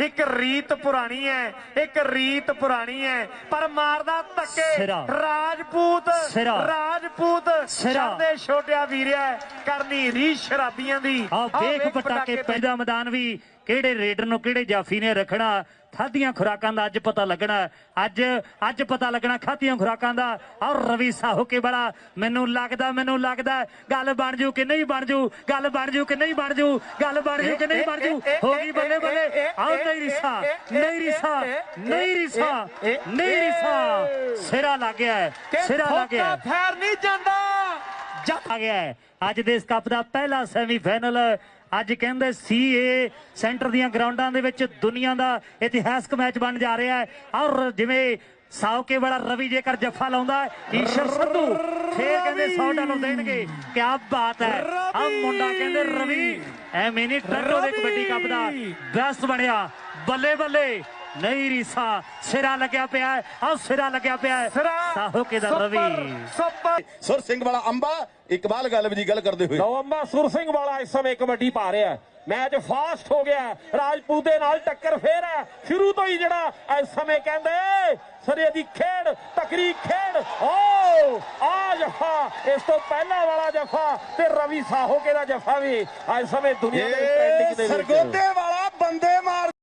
ਇੱਕ ਰੀਤ ਪੁਰਾਣੀ ਹੈ ਇੱਕ ਰੀਤ ਪੁਰਾਣੀ ਹੈ ਪਰ ਮਾਰਦਾ ਧੱਕੇ। ਰਾਜਪੂਤ ਸਿਰਾ। ਰਾਜਪੂਤ ਸਿਰਾ। ਛੱਡਦੇ ਛੋਟਿਆ ਵੀਰਿਆ ਕਰਨੀ ਰੀ ਸ਼ਰਾਬੀਆਂ ਦੀ। ਆ ਆਹ ਵੇਖ ਪਟਾਕੇ ਪੈਦਾ ਮੈਦਾਨ ਵੀ ਕਿਹੜੇ ਰੇਡਰ ਨੂੰ ਕਿਹੜੇ ਜਾਫੀ ਨੇ ਰੱਖਣਾ ਖਾਧੀਆਂ ਖੁਰਾਕਾਂ ਦਾ ਅੱਜ ਪਤਾ ਲੱਗਣਾ। ਅੱਜ ਅੱਜ ਪਤਾ ਲੱਗਣਾ ਖਾਧੀਆਂ ਖੁਰਾਕਾਂ ਦਾ। ਔਰ ਰਵੀ ਸਾਹੂ ਕੇ ਬੜਾ ਮੈਨੂੰ ਲੱਗਦਾ ਮੈਨੂੰ ਲੱਗਦਾ ਗੱਲ ਬਣ ਜੂ ਕਿ ਨਹੀਂ ਬਣ ਜੂ ਗੱਲ ਬਣ ਜੂ ਕਿ ਨਹੀਂ ਬਣ ਜੂ ਗੱਲ ਬਣ ਜੂ ਕਿ ਨਹੀਂ ਬਣ ਜੂ। ਹੋ ਗਈ ਬੱਲੇ ਬੱਲੇ। ਆਉ ਨਹੀਂ ਰਿਸਾ ਨਹੀਂ ਰਿਸਾ ਨਹੀਂ ਰਿਸਾ ਨਹੀਂ ਰਿਸਾ ਸਿਰਾ ਲੱਗ ਗਿਆ ਹੈ, ਕਿ ਸਿਰਾ ਲੱਗ ਗਿਆ ਹੈ। ਫੋਕਾ ਫੈਰ ਨਹੀਂ ਜਾਂਦਾ। ਆ ਗਿਆ ਹੈ। ਅੱਜ ਦੇ ਇਸ ਕੱਪ ਦਾ ਪਹਿਲਾ ਸੈਮੀਫਾਈਨਲ ਅੱਜ ਕਹਿੰਦੇ ਸੀਏ ਸੈਂਟਰ ਦੀਆਂ ਗਰਾਊਂਡਾਂ ਦੇ ਵਿੱਚ ਦੁਨੀਆ ਦਾ ਇਤਿਹਾਸਕ ਮੈਚ ਬਣ ਜਾ ਰਿਹਾ ਹੈ। ਔਰ ਜਿਵੇਂ ਸਾਉਕੇ ਵਾਲਾ ਰਵੀ ਜੇਕਰ ਜੱਫਾ ਲਾਉਂਦਾ ਹੈ, ਈਸ਼ਰ ਸੰਧੂ ਫੇਰ ਕਹਿੰਦੇ 100 ਡਾਲਰ ਦੇਣਗੇ। ਕੀ ਬਾਤ ਹੈ। ਆ ਮੁੰਡਾ ਕਹਿੰਦੇ ਰਵੀ ਐ ਮਿਨੀ ਟਰੱਟੋ ਦੇ ਕਬੱਡੀ ਕੱਪ ਦਾ ਬੈਸਟ ਬਣਿਆ। ਬੱਲੇ ਬੱਲੇ ਨਹੀਂ ਰੀਸਾ ਸਿਰਾ ਲੱਗਿਆ ਪਿਆ ਹੈ। ਆ ਸਿਰਾ ਲੱਗਿਆ ਪਿਆ ਸਾਹੋਕੇ ਦਾ ਰਵੀ। ਸੁਰ ਸਿੰਘ ਵਾਲਾ ਅੰਬਾ ਇਕਬਾਲ ਗਾਲਬ ਜੀ ਗੱਲ ਕਰਦੇ ਹੋਏ। ਨਵੰਬਰ ਸੁਰ ਸਿੰਘ ਵਾਲਾ ਇਸ ਸਮੇਂ ਕਬੱਡੀ ਪਾ ਰਿਹਾ ਹੈ। ਮੈਚ ਫਾਸਟ ਹੋ ਗਿਆ। ਰਾਜਪੂਤ ਦੇ ਨਾਲ ਟੱਕਰ ਫੇਰ ਹੈ। ਸ਼ੁਰੂ ਤੋਂ ਹੀ ਜਿਹੜਾ ਇਸ ਸਮੇਂ ਕਹਿੰਦੇ ਸਰੇ ਦੀ ਖੇਡ ਤਕਰੀ ਖੇਡ। ਓ ਆ ਜਫਾ। ਇਸ ਤੋਂ ਪਹਿਲਾਂ ਵਾਲਾ ਜਫਾ ਤੇ ਰਵੀ ਸਾਹੋਕੇ ਦਾ ਜਫਾ ਵੀ ਇਸ ਸਮੇਂ ਦੁਨੀਆ ਦੇ ਟ੍ਰੈਂਡਿੰਗ ਦੇ ਵਿੱਚ। ਸਰਗੋਦੇ ਵਾਲਾ ਬੰਦੇ ਮਾਰ